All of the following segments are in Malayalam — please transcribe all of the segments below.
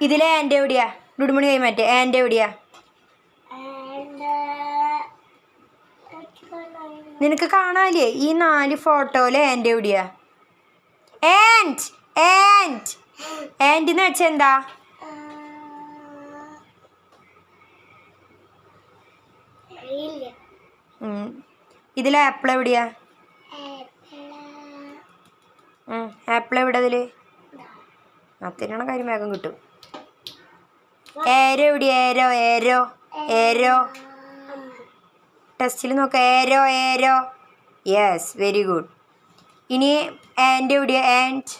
ഇതിലെ ആന്റെ എവിടെയാ? ഡുഡുമണി കൈമാറ്റേ ആന്റെ എവിടെയാ? നിനക്ക് കാണാല്ലേ ഈ നാല് ഫോട്ടോയിലെ ആൻഡ് എവിടെയാ? And and. ആൻഡ് എന്ന് വെച്ചാൽ എന്താ ഉം. ഇതിലെ ആപ്പിൾ എവിടെയാ? ആപ്പിൾ എവിടെ അതിൽ അത്തിനാണ് കാര്യം വേഗം കിട്ടും. ഏരോ ഇവിടെ ഏരോ ഏരോ ഏരോ. ടെസ്റ്റിൽ നോക്ക arrow arrow. Yes very good ഇനി ആൻഡ് എവിടെയാ? ആൻഡ്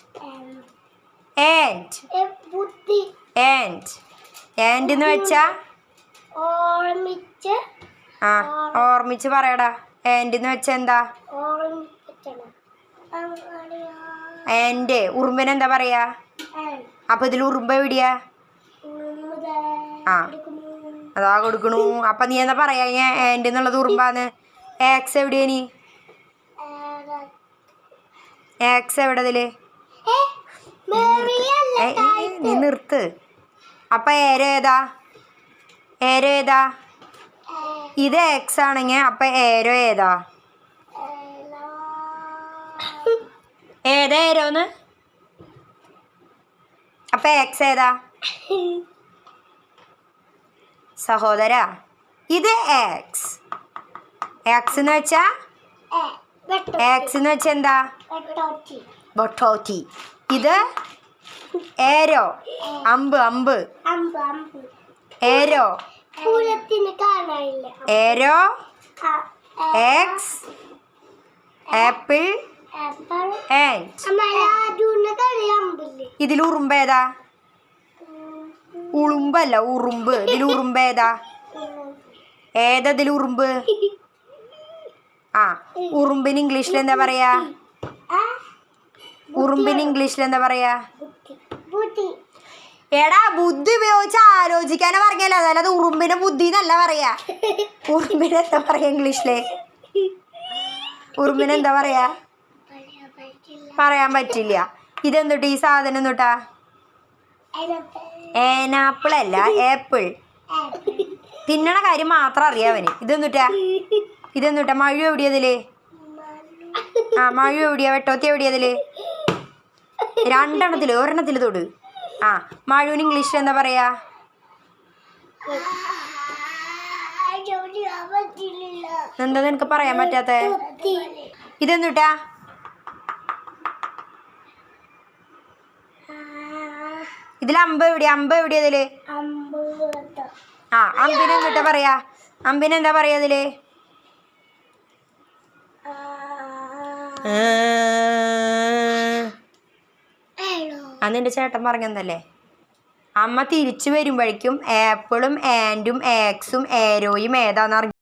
ആൻഡ് ആൻഡ് ആൻഡ് എന്ന് വെച്ചാ? ഓർമ്മിച്ച്. ആ ഓർമ്മിച്ച് പറയടാ. ആൻഡ് എന്ന് വെച്ചാ എന്താ? ഓർമ്മിപ്പിക്കണം ആൻഡ് ഉറുമ്പിന് എന്താ പറയാ? അപ്പൊ ഇതിൽ ഉറുമ്പ എവിടെയാ? ആ. അതാ കൊടുക്കണു. അപ്പൊ നീ എന്താ പറയാ? ഞാൻ ആൻഡ് എന്നുള്ളത് ഉറുമ്പാന്ന്. ആക്സ് എവിടെയാ നീ? ആക്സ് എവിടെ ഇതിൽ? നീ നിർത്ത്. അപ്പൊ ഏരോ ഏതാ? ഏരോ ഏതാ? ഇത് എക്സ് ആണെങ്കിൽ അപ്പൊ ഏരോ ഏതാ? ഏതാ ഏരോന്ന് അപ്പൊ എക്സ് ഏതാ? സഹോദര ഇത് എക്സ് എക്സ് എന്ന് വെച്ചാ? എക്സ് എന്ന് വെച്ചാ എന്താ? ബൊട്ടോറ്റി ഇത് ഏരോ അമ്പ് അമ്പ്. Arrow. Arrow? X apple apple and അമ്മ കളി അമ്പില്ലേ ഇതിൽ ഉറുമ്പ് ഏതാ? ഉളുമ്പല്ല ഉറുമ്പ്. ഇതിൽ ഉറുമ്പ് ഏതാ? ഏതാ ഉറുമ്പ്? ആ ഉറുമ്പിന് ഇംഗ്ലീഷിൽ എന്താ പറയാ? ഉറുമ്പിന് ഇംഗ്ലീഷിൽ എന്താ പറയാ? എടാ ബുദ്ധി ഉപയോഗിച്ച് ആലോചിക്കാനെ പറഞ്ഞല്ലോ അതല്ലാതെ ഉറുമ്പിന് ബുദ്ധി എന്നല്ല പറയാ. ഉറുമ്പിന് എന്താ പറയാ ഇംഗ്ലീഷിൽ? ഉറുമ്പിന് എന്താ പറയാ? പറയാൻ പറ്റില്ല. ഇതെന്തുട്ടാ ഈ സാധനം തൊട്ടാ ഏനാപ്പിൾ അല്ല ഏപ്പിൾ തിന്നണ കാര്യം മാത്രം അറിയാവന് ഇതെന്തുട്ടാ ഇതെന്തുട്ടാ മഴ എവിടെയതിൽ ആ മഴ എവിടെയാ വെട്ടോത്തി എവിടെയതിൽ രണ്ടെണ്ണത്തിൽ ഒരെണ്ണത്തിൽ തൊട് ആ മഴുവിന് ഇംഗ്ലീഷിൽ എന്താ പറയാ എന്താ നിനക്ക് പറയാൻ പറ്റാത്ത ഇതെന്തുട്ടാ ഇതിൽ അമ്പ് എവിടെ അമ്പ് എവിടെ ഇതിൽ? ആ അമ്പിന് എന്നിട്ട് പറയാ. അമ്പിന് എന്താ പറയാ ഇതിൽ? അന്ന് എന്റെ ചേട്ടൻ പറഞ്ഞതല്ലേ അമ്മ തിരിച്ചു വരുമ്പോഴേക്കും ആപ്പിളും ആൻഡും ആക്സും ഏരോയും അറിഞ്ഞു.